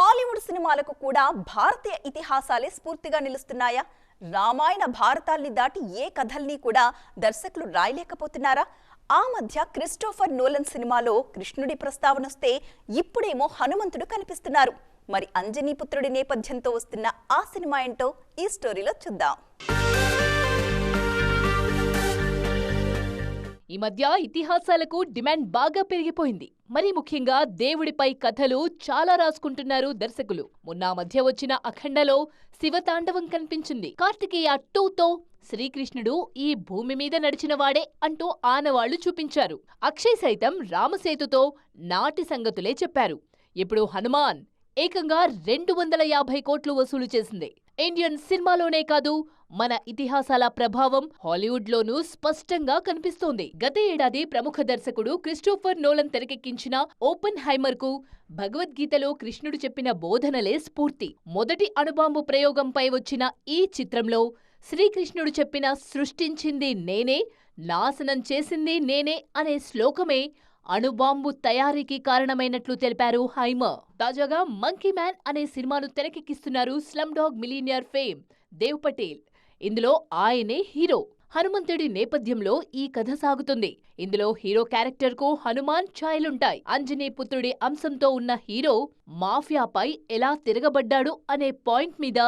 Hollywood సినిమాలకు కూడా భారతీయ ఇతిహాసాలే స్ఫూర్తిగా నిలుస్తున్నాయా? రామాయణ భారతాల్ని దాటి ఏ కథల్ని కూడా దర్శకులు రాయలేకపోతున్నారా? ఆ మధ్య క్రిస్టోఫర్ నోలన్ సినిమాలో కృష్ణుడి ప్రస్తావన వస్తే ఇప్పుడేమో హనుమంతుడు కనిపిస్తున్నారు. మరి అంజనీపుత్రుడి నేపథ్యంతో వస్తున్న ఆ సినిమా ఏంటో ఈ స్టోరీలో చూద్దాం. ఈ మధ్య ఇతిహాసాలకు డిమాండ్ బాగా పెరిగిపోయింది. మరీ ముఖ్యంగా దేవుడిపై కథలు చాలా రాసుకుంటున్నారు దర్శకులు. మొన్న మధ్య వచ్చిన అఖండలో శివతాండవం కనిపించింది. కార్తికేయ టూతో శ్రీకృష్ణుడు ఈ భూమి మీద నడిచిన వాడే అంటూ ఆనవాళ్ళు చూపించారు. అక్షయ్ సైతం రామసేతుతో నాటి సంగతులే చెప్పారు. ఇప్పుడు హనుమాన్ ఏకంగా రెండు వందల యాభై కోట్లు వసూలు చేసింది. ఇండియన్ సినిమాలోనే కాదు మన ఇతిహాసాల ప్రభావం హాలీవుడ్లోనూ స్పష్టంగా కనిపిస్తోంది. గత ఏడాది ప్రముఖ దర్శకుడు క్రిస్టోఫర్ నోలన్ తెరకెక్కించిన ఓపెన్ హైమర్కు భగవద్గీతలో కృష్ణుడు చెప్పిన బోధనలే స్ఫూర్తి. మొదటి అణుబాంబు ప్రయోగంపై వచ్చిన ఈ చిత్రంలో శ్రీకృష్ణుడు చెప్పిన సృష్టించింది నేనే నాశనం చేసింది నేనే అనే శ్లోకమే అణుబాంబు తయారీకి కారణమైనట్లు తెలిపారు హైమర్. తాజాగా మంకీ మ్యాన్ అనే సినిమాను తెరకెక్కిస్తున్నారు slum dog millionaire fame Dev Patel. ఇందులో ఆయనే హీరో. హనుమంతుడి నేపథ్యంలో ఈ కథ సాగుతుంది. ఇందులో హీరో క్యారెక్టర్కు హనుమాన్ ఛాయలుంటాయి. అంజనీ పుత్రుడి అంశంతో ఉన్న హీరో మాఫియాపై ఎలా తిరగబడ్డాడు అనే పాయింట్ మీద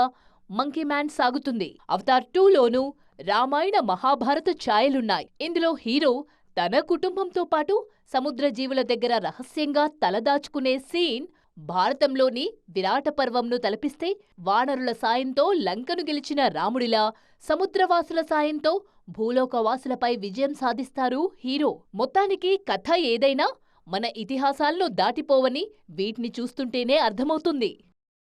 మంకీ మ్యాన్ సాగుతుంది. అవతార్ టూలోనూ రామాయణ మహాభారత ఛాయలున్నాయి. ఇందులో హీరో తన కుటుంబంతో పాటు సముద్ర జీవుల దగ్గర రహస్యంగా తలదాచుకునే సీన్ భారతంలోని విరాట పర్వంను తలపిస్తే వానరుల సాయంతో లంకను గెలిచిన రాముడిలా సముద్రవాసుల సాయంతో భూలోకవాసులపై విజయం సాధిస్తారు హీరో. మొత్తానికి కథ ఏదైనా మన ఇతిహాసాలను దాటిపోవని వీటిని చూస్తుంటేనే అర్థమవుతుంది.